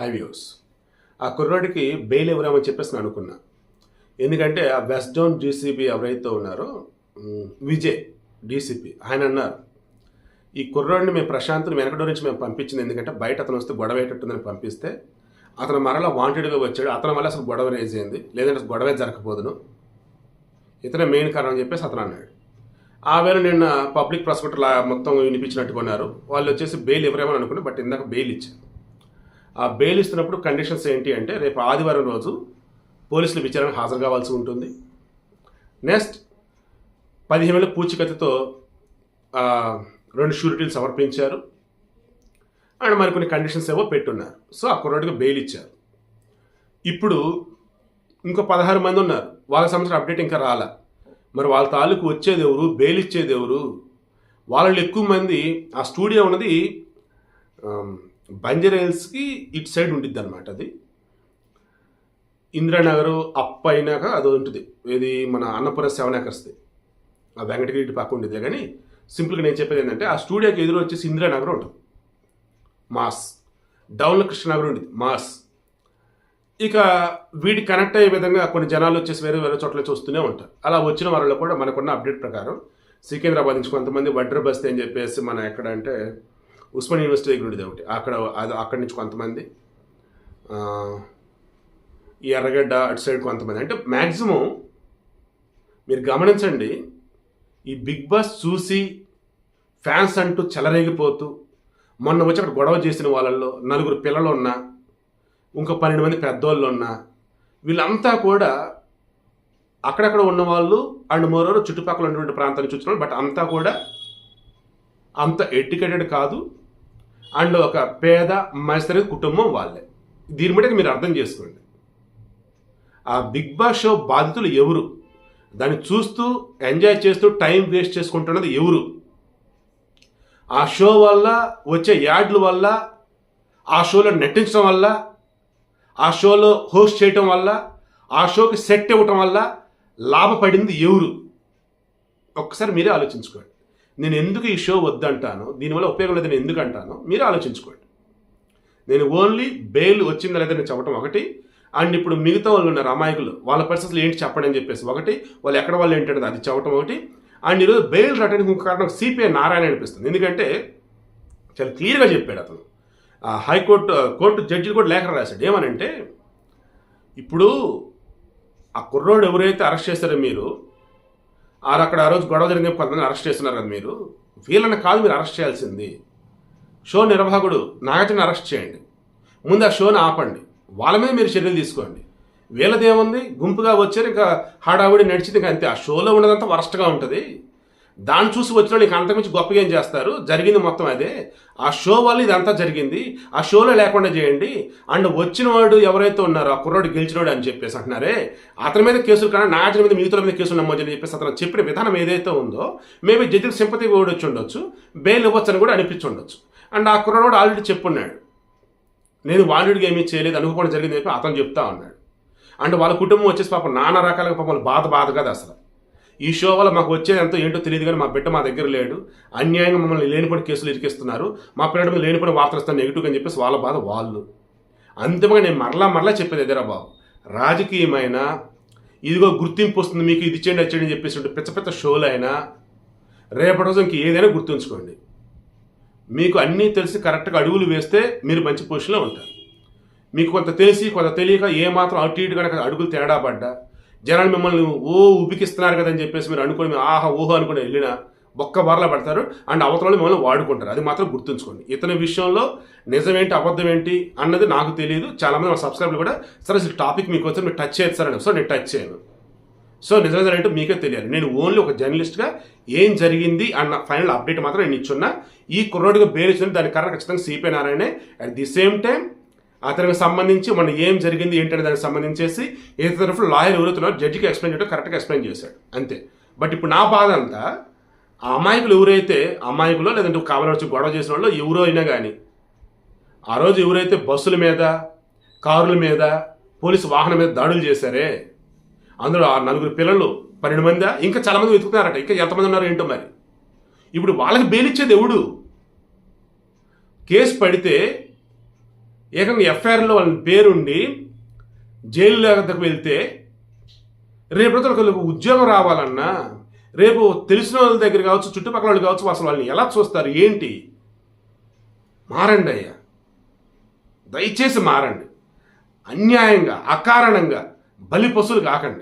High views ఆ కుర్రాడికి bail ఇవ్వరామని చెప్పేసి నేను అనుకున్నా. ఎందుకంటే ఆ వెస్ట్ డౌన్ డీసీపీ ఎవరైతే ఉన్నారో విజయ్ డీసీపీ ఆయన అన్నారు ఈ కుర్రాడిని మేము ప్రశాంత్ని వెనకడో నుంచి మేము పంపించింది ఎందుకంటే బయట అతను వస్తే గొడవ అయ్యేటట్టుందని పంపిస్తే అతను మరలా వాంటెడ్గా వచ్చాడు. అతను వల్ల అసలు గొడవ రేజ్ అయింది. లేదంటే అసలు గొడవే జరగకపోదును. ఇతనే మెయిన్ కారణం అని చెప్పేసి అతను అన్నాడు. ఆ వేళ నిన్న పబ్లిక్ ప్రాసిక్యూటర్ లా మొత్తం వినిపించినట్టుకున్నారు వాళ్ళు వచ్చేసి బెయిల్ ఇవ్వరేమని అనుకున్నారు. బట్ ఇందాక బెయిల్ ఇచ్చారు. ఆ బెయిల్ ఇస్తున్నప్పుడు కండిషన్స్ ఏంటి అంటే రేపు ఆదివారం రోజు పోలీసులు విచారణకు హాజరు కావాల్సి ఉంటుంది. నెక్స్ట్ పదిహేను వేల పూచికత్తుతో రెండు షూరిటీలు సమర్పించారు. అండ్ మరికొన్ని కండిషన్స్ ఏవో పెట్టున్నారు. సో ఆ కుర్రాడికి బెయిల్ ఇచ్చారు. ఇప్పుడు ఇంకో పదహారు మంది ఉన్నారు. వాళ్ళ సంబంధించిన అప్డేట్ ఇంకా రాలా. మరి వాళ్ళ తాలూకు వచ్చేది ఎవరు? బెయిల్ ఇచ్చేది ఎవరు? వాళ్ళలో ఎక్కువ మంది ఆ స్టూడియో ఉన్నది బంజరైల్స్కి ఇటు సైడ్ ఉండిద్ది అనమాట అది. ఇందిరానగర్ అప్ అయినాక అది ఉంటుంది. ఇది మన అన్నపురం సెవెన్ ఏకర్స్ది ఆ వెంకటగిరి ఇటు పక్క ఉండేది కానీ సింపుల్గా నేను చెప్పేది ఏంటంటే ఆ స్టూడియోకి ఎదురు వచ్చేసి ఇందిరానగర్ ఉంటుంది. మాస్. డౌన్లో కృష్ణనగర్ ఉండేది మాస్. ఇక వీటి కనెక్ట్ అయ్యే విధంగా కొన్ని జనాలు వచ్చేసి వేరే వేరే చోట్ల చూస్తూనే ఉంటారు. అలా వచ్చిన వాళ్ళలో కూడా మనకున్న అప్డేట్ ప్రకారం సికింద్రాబాద్ నుంచి కొంతమంది వడ్ర బస్తీ అని చెప్పేసి మన ఎక్కడ అంటే ఉస్మాన్ యూనివర్సిటీ దగ్గర ఉండేది ఒకటి. అక్కడ అది అక్కడి నుంచి కొంతమంది ఈ ఎర్రగడ్డ అటు సైడ్ కొంతమంది. అంటే మ్యాక్సిమం మీరు గమనించండి ఈ బిగ్ బాస్ చూసి ఫ్యాన్స్ అంటూ చెలరేగిపోతూ మొన్న వచ్చి అక్కడ గొడవ చేసిన వాళ్ళల్లో నలుగురు పిల్లలు ఉన్నా ఇంకో పన్నెండు మంది పెద్దోళ్ళు ఉన్నా వీళ్ళంతా కూడా అక్కడక్కడ ఉన్న వాళ్ళు అండ్ మోరోరు చుట్టుపక్కల ఉన్నటువంటి ప్రాంతాన్ని చూసిన బట్ అంతా కూడా అంత ఎడ్యుకేటెడ్ కాదు. అండ్ ఒక పేద మధ్యతరగతి కుటుంబం వాళ్ళే. దీని బట్టి మీరు అర్థం చేసుకోండి. ఆ బిగ్ బాస్ షో బాధితులు ఎవరు? దాన్ని చూస్తూ ఎంజాయ్ చేస్తూ టైం వేస్ట్ చేసుకుంటున్నది ఎవరు? ఆ షో వల్ల వచ్చే యాడ్ల వల్ల ఆ షోలో నటించడం వల్ల ఆ షోలో హోస్ట్ చేయటం వల్ల ఆ షోకి సెట్ ఇవ్వటం వల్ల లాభపడింది ఎవరు? ఒక్కసారి మీరే ఆలోచించుకోండి. నేను ఎందుకు ఈ షో వద్దంటాను దీనివల్ల ఉపయోగం లేదని ఎందుకు అంటాను మీరు ఆలోచించుకోండి. నేను ఓన్లీ బెయిల్ వచ్చిందా లేదా నేను చెప్పడం ఒకటి అండ్ ఇప్పుడు మిగతా వాళ్ళు ఉన్నారు అమాయకులు వాళ్ళ పరిస్థితులు ఏంటి చెప్పండి అని చెప్పేసి ఒకటి వాళ్ళు ఎక్కడ వాళ్ళు ఏంటంటే అది చెప్పడం ఒకటి అండ్ ఈరోజు బెయిల్ రావడానికి ఇంకొక కారణం సిపిఐ నారాయణ అనిపిస్తుంది. ఎందుకంటే చాలా క్లియర్గా చెప్పాడు అతను. హైకోర్టు కోర్టు జడ్జిలు కూడా లేఖ రాశాడు. ఏమనంటే ఇప్పుడు ఆ కుర్రోడు ఎవరైతే అరెస్ట్ చేశారో మీరు ఆరు అక్కడ ఆ రోజు గొడవ జరిగిన కొంతమంది అరెస్ట్ చేస్తున్నారు కదా మీరు. వీళ్ళని కాదు మీరు అరెస్ట్ చేయాల్సింది. షో నిర్వాహకుడు నాగార్జున అరెస్ట్ చేయండి. ముందు ఆ షోని ఆపండి. వాళ్ళ మీద మీరు చర్యలు తీసుకోండి. వీళ్ళదేముంది గుంపుగా వచ్చారు ఇంకా హడావుడి నడిచింది ఇంకా అంతే. ఆ షోలో ఉన్నదంతా వరస్ట్గా ఉంటుంది. దాన్ని చూసి వచ్చిన వాళ్ళు ఇంకా అంతకుమించి గొప్పగా ఏం చేస్తారు? జరిగింది మొత్తం అదే. ఆ షో వల్ల ఇదంతా జరిగింది. ఆ షోలో లేకుండా చేయండి. అండ్ వచ్చిన వాడు ఎవరైతే ఉన్నారో ఆ కుర్రాడు గెలిచినోడు అని చెప్పేసి అంటున్నారే. అతని మీద కేసులు కానీ నాయకుల మీద మిగతా మీద కేసులు నమోదు చెప్పేసి అతను చెప్పిన విధానం ఏదైతే ఉందో మేబీ జడ్జికి సింపతి కూడా వచ్చి ఉండొచ్చు బెయిల్ ఇవ్వచ్చని కూడా అనిపించి ఉండొచ్చు. అండ్ ఆ కుర్రాడు ఆల్రెడీ చెప్పున్నాడు. నేను వాంటెడ్గా ఏమీ చేయలేదు అనుకోకుండా జరిగింది చెప్పి అతను చెప్తా ఉన్నాడు. అండ్ వాళ్ళ కుటుంబం వచ్చేసి పాపం నానా రకాలుగా పాపం బాధ బాధ కదా అసలు. ఈ షో వల్ల మాకు వచ్చేది ఎంతో ఏంటో తెలియదు కానీ మా బిడ్డ మా దగ్గర లేడు. అన్యాయంగా మమ్మల్ని లేనిపడి కేసులు ఇరికిస్తున్నారు. మా పిల్లడు మీద లేనిపడి వార్తలు ఇస్తాను నెగిటివ్ అని చెప్పేసి వాళ్ళ బాధ వాళ్ళు. అంతిమంగా నేను మరలా మరలా చెప్పేది ఎదురా బాబు. రాజకీయమైన ఇదిగో గుర్తింపు వస్తుంది మీకు ఇది చేయండి అది చేయండి అని చెప్పేసి పెద్ద పెద్ద షోలు అయినా రేపటి రోజు ఇంక ఏదైనా గుర్తుంచుకోండి. మీకు అన్నీ తెలిసి కరెక్ట్గా అడుగులు వేస్తే మీరు మంచి పొజిషన్లో ఉంటారు. మీకు కొంత తెలిసి కొంత తెలియక ఏమాత్రం అటు ఇటు కనుక అడుగులు తేడా పడ్డా జనాలు మిమ్మల్ని ఓ ఉపికిస్తున్నారు కదని చెప్పేసి మీరు అనుకుని ఆహా ఊహ అనుకుని వెళ్ళినా ఒక్క బార్లా పడతారు. అండ్ అవతలని మిమ్మల్ని వాడుకుంటారు. అది మాత్రం గుర్తుంచుకోండి. ఇతని విషయంలో నిజమేంటి అబద్ధం ఏంటి అన్నది నాకు తెలియదు. చాలామంది మా సబ్స్క్రైబర్లు కూడా సరే అసలు టాపిక్ మీకు వచ్చి మీరు టచ్ చేస్తారని సో నేను టచ్ చేయను. సో నిజంగా ఏంటో మీకే తెలియాలి. నేను ఓన్లీ ఒక జర్నలిస్ట్గా ఏం జరిగింది అన్న ఫైనల్ అప్డేట్ మాత్రం నేను ఇచ్చున్నా. ఈ కుర్రోడిగా బెయిల్ దాని కారణం ఖచ్చితంగా సిపిఐ నారాయణే అట్ ది సేమ్ టైం అతనికి సంబంధించి మన ఏం జరిగింది ఏంటనే దానికి సంబంధించేసి ఏ తరఫు లాయర్ ఎవరుతున్నారో జడ్జికి ఎక్స్ప్లెయిన్ చేయడం కరెక్ట్గా ఎక్స్ప్లెయిన్ చేశాడు. అంతే. బట్ ఇప్పుడు నా బాధ అంతా ఆ అమాయకులు ఎవరైతే అమాయకులో లేదంటే కావాలని వచ్చి గొడవ చేసిన వాళ్ళు ఎవరో అయినా కానీ ఆ రోజు ఎవరైతే బస్సుల మీద కారుల మీద పోలీసు వాహనం మీద దాడులు చేశారే అందులో ఆ నలుగురు పిల్లలు పన్నెండు మంది ఇంకా చాలామంది వెతుకుతున్నారట ఇంకా ఎంతమంది ఉన్నారో ఏంటో మరి. ఇప్పుడు వాళ్ళకి బెయిల్ ఇచ్చేది ఎవడు? కేసు పడితే ఏకంగా ఎఫ్ఐఆర్లో వాళ్ళ పేరుండి జైలు దగ్గరకు వెళ్తే రేపు ఉద్యోగం రావాలన్నా రేపు తెలిసిన వాళ్ళ దగ్గర కావచ్చు చుట్టుపక్కల వాళ్ళు కావచ్చు అసలు వాళ్ళని ఎలా చూస్తారు ఏంటి? మారండి అయ్యా. దయచేసి మారండి. అన్యాయంగా అకారణంగా బలి పశువులు కాకండి.